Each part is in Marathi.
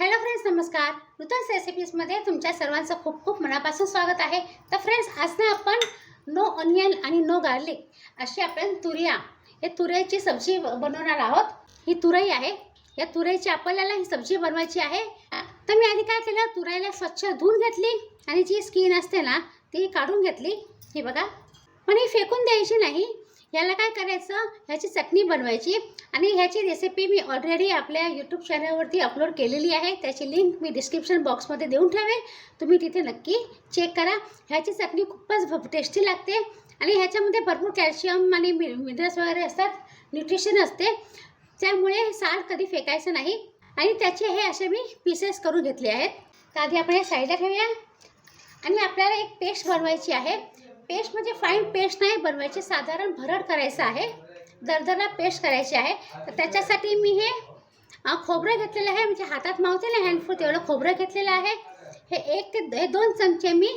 हॅलो फ्रेंड्स नमस्कार. नूतन रेसिपीजमध्ये तुमच्या सर्वांचं खूप खूप मनापासून स्वागत आहे. तर फ्रेंड्स आज ना आपण नो ऑनियन आणि नो गार्लिक अशी आपण तुरिया हे तुऱ्याची सब्जी बनवणार आहोत. ही तुरई आहे. या तुरईची आपल्याला ही सब्जी बनवायची आहे. तर मी आधी काय केलं? तुराईला स्वच्छ धुवून घेतली आणि जी स्किन असते ना ती काढून घेतली. ही बघा. पण ही फेकून द्यायची नाही. याला काय करायचं? ह्याची चटणी बनवायची आणि ह्याची रेसिपी मी ऑलरेडी आपल्या यूट्यूब चॅनलवरती अपलोड केलेली आहे. त्याची लिंक मी डिस्क्रिप्शन बॉक्समध्ये देऊन ठेवेल. तुम्ही तिथे नक्की चेक करा. ह्याची चटणी खूपच टेस्टी लागते आणि ह्याच्यामध्ये भरपूर कॅल्शियम आणि मिनरल्स वगैरे असतात. न्यूट्रिशन असते. त्यामुळे साल कधी फेकायचं नाही. आणि त्याचे हे असे मी पीसेस करून घेतले आहेत. तर आधी आपण हे साईडला ठेवूया. आणि आपल्याला एक पेस्ट बनवायची आहे. पेस्ट म्हणजे फाईन पेस्ट नाही बनवायची साधारण भरड करायचं आहे. दरदरला पेस्ट करायची आहे. तर त्याच्यासाठी मी हे खोबरं घेतलेलं आहे. म्हणजे हातात मावते ना हँडफुल तेवढं खोबरं घेतलेलं आहे. हे एक ते हे दोन चमचे मी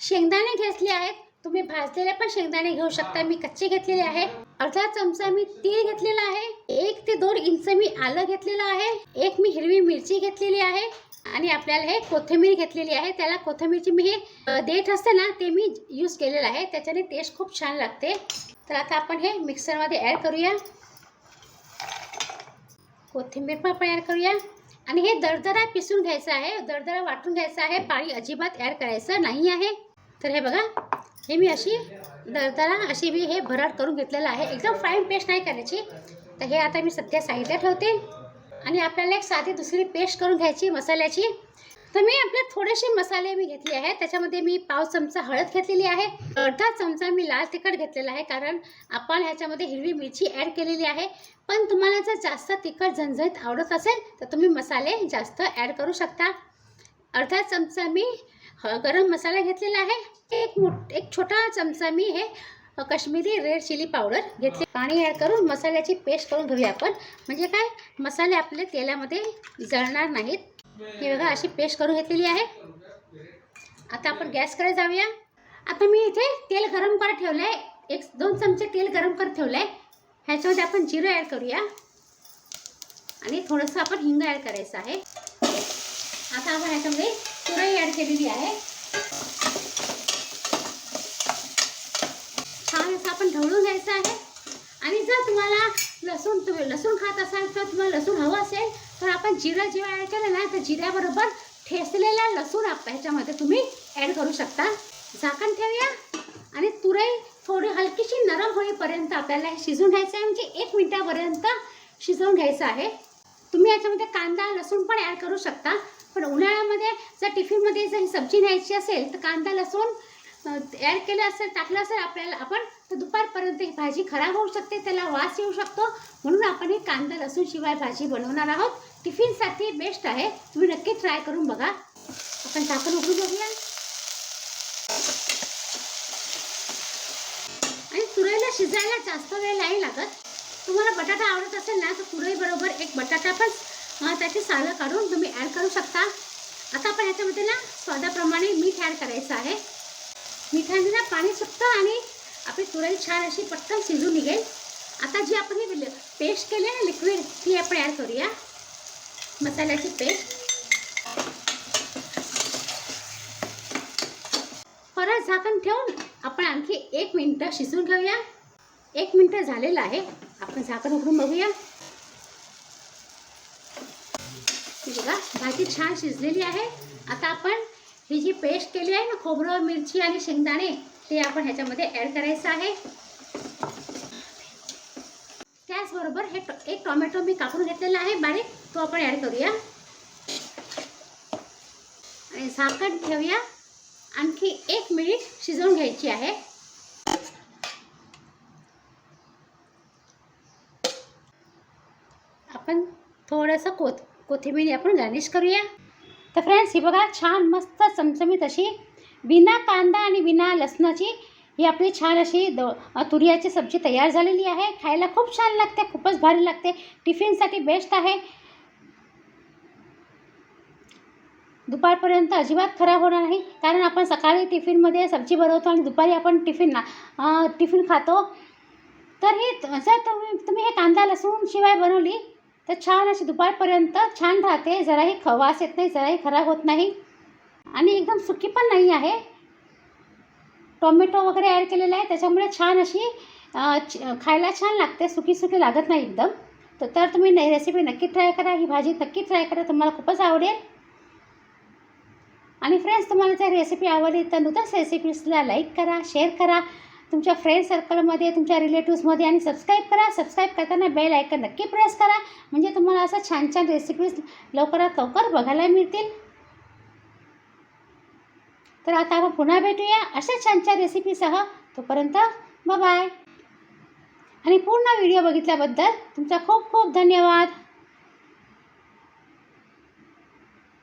शेंगदाणे घेतले आहेत. तुम्ही भाजलेले पण शेंगदाणे घेऊ शकता. मी कच्चे घेतलेले आहे. अर्धा चमचा मी तीळ घेतलेला आहे. एक ते दोन इंच मी आलं घेतलेलं आहे. एक मी हिरवी मिरची घेतलेली आहे. आणि आपल्याला हे कोथिंबीर घेतलेली आहे. त्याला कोथिंबीरची मी हे देत देठ असते ना ते मी यूज केलेलं आहे. त्याच्याने टेस्ट खूप छान लागते. तर आता आपण हे मिक्सरमध्ये ॲड करूया. कोथिंबीर पण आपण ॲड करूया. आणि हे दरदरा पिसून घ्यायचं आहे. दरदरा वाटून घ्यायचं आहे. पाणी अजिबात ॲड करायचं नाही आहे. तर हे बघा हे मी अशी दरदरा अशी मी हे भराट करून घेतलेलं आहे. एकदम फाईन पेस्ट नाही करायची. तर हे आता मी सध्या साईडला ठेवते. आणि आपल्याला एक साधी दुसरी पेस्ट करून घ्यायची मसाल्याची. तर मी आपले थोडेसे मसाले मी घेतले आहेत. त्याच्यामध्ये मी पाव चमचा हळद घेतलेली आहे. अर्धा चमचा मी लाल तिखट घेतलेला आहे कारण आपण ह्याच्यामध्ये हिरवी मिरची ॲड केलेली आहे. पण तुम्हाला जर जास्त तिखट झणझणीत आवडत असेल तर तुम्ही मसाले जास्त ॲड करू शकता. अर्धा चमचा मी गरम मसाला घेतलेला आहे. एक मोठ एक छोटा चमचा मी हे कश्मीरी रेड चिली पावडर घेतली. पाणी ॲड करून मसाल्याची पेस्ट करून घेऊया आपण. म्हणजे काय? मसाले आपले तेलामध्ये जळणार नाहीत. ही बघा अशी पेस्ट करून घेतलेली आहे. आता आपण गॅसकडे जाऊया. आता मी इथे तेल गरम करत ठेवलं आहे एक दोन चमचे तेल गरम करत ठेवलं आहे ह्याच्यामध्ये आपण जिरं ॲड करूया. आणि थोडंसं आपण हिंग ॲड करायचं आहे. आता आपण ह्याच्यामध्ये तुरई ॲड केलेली आहे छान असं आपण ढवळून घ्यायचं आहे. आणि जर तुम्हाला लसूण तुम्ही लसूण खात असाल तर तुम्हाला लसूण हवं असेल तर आपण जिरं जेव्हा ॲड केलं ना तर जिऱ्याबरोबर ठेचलेला लसूण आप ह्याच्यामध्ये तुम्ही ॲड करू शकता. झाकण ठेवूया. आणि तुरई थोडी हलकीशी नरम होईपर्यंत आपल्याला हे शिजवून घ्यायचं आहे. म्हणजे एक मिनटापर्यंत शिजवून घ्यायचं आहे. तुम्ही याच्यामध्ये कांदा लसूण पण ॲड करू शकता. पण उन्हाळ्यामध्ये जर टिफिनमध्ये जर ही सब्जी न्यायची असेल तर कांदा लसूण ॲड केलं असेल टाकलं असेल आपल्याला आपण तर दुपारपर्यंत ही भाजी खराब होऊ शकते त्याला वास येऊ शकतो. म्हणून आपण ही कांदा लसूण शिवाय भाजी बनवणार आहोत. टिफिनसाठी बेस्ट आहे. तुम्ही नक्की ट्राय करून बघा. आपण टाकून उघडून बघूया आणि तुरईला शिजायला जास्त वेळ नाही लागत. तुम्हाला बटाटा आवडत असेल ना तर तुरई बरोबर एक बटाटा पण त्याची सालं काढून तुम्ही ॲड करू शकता. आता आपण ह्याच्यामध्ये ना स्वादाप्रमाणे मीठ ॲड करायचं आहे. मिठाईला पाणी सुटतं आणि आपली तुरई छान अशी पटकन शिजून निघेल. आता जी आपण हे पेस्ट केली आहे ना लिक्विड ती आपण ॲड करूया. मसाल्याची पेस्ट. परत झाकण ठेवून आपण आणखी एक मिनटं शिजून घेऊया. एक मिनटं झालेलं आहे. आपण झाकण उघडून बघूया. बघा भाजी छान शिजलेली आहे. आता आपण ही जी पेस्ट केली आहे ना खोबरं मिरची आणि शेंगदाणे ते आपण ह्याच्यामध्ये ॲड करायचं आहे. त्याचबरोबर हे टो- एक टोमॅटो मी कापून घेतलेला आहे बारीक. तो आपण ॲड करूया. आणि झाकण ठेवूया. आणखी एक मिनिट शिजवून घ्यायची आहे. आपण थोडंसं कोथ कोथिंबीर आपण गार्निश करूया. तर फ्रेंड्स ही बघा छान मस्त चमचमीत अशी बिना कांदा आणि बिना लसणाची ही आपली छान अशी द तुरियाची सब्जी तयार झालेली आहे. खायला खूप छान लागते खूपच भारी लागते. टिफिनसाठी बेस्ट आहे. दुपारपर्यंत अजिबात खराब होणार नाही. कारण आपण सकाळी टिफिनमध्ये सब्जी बनवतो आणि दुपारी आपण टिफिन ना टिफिन खातो. तर ही जर तुम्ही तुम्ही हे कांदा लसूण शिवाय बनवली तर छान अशी दुपारपर्यंत छान राहते. जराही ख वास येत नाही जराही खराब होत नाही. आणि एकदम सुकी पण नाही आहे. टोमॅटो वगैरे ॲड केलेलं आहे. त्याच्यामुळे छान अशी खायला छान लागते. सुकी सुकी लागत नाही एकदम. तर तर तुम्ही नाही रेसिपी नक्की ट्राय करा. ही भाजी नक्की ट्राय करा. तुम्हाला खूपच आवडेल. आणि फ्रेंड्स तुम्हाला जर रेसिपी आवडली तर नूतन रेसिपीजला लाईक करा शेअर करा. तुमच्या फ्रेंड सर्कलमध्ये तुमच्या रिलेटिव्समध्ये आणि सबस्क्राईब करा. सबस्क्राईब करताना बेल आयकन नक्की प्रेस करा. म्हणजे तुम्हाला असं छान छान रेसिपीज लवकरात लवकर बघायला मिळतील. तर आता आपण पुन्हा भेटूया अशा छान छान रेसिपीसह तोपर्यंत बाय आणि पूर्ण व्हिडिओ बघितल्याबद्दल तुमचा खूप खूप धन्यवाद.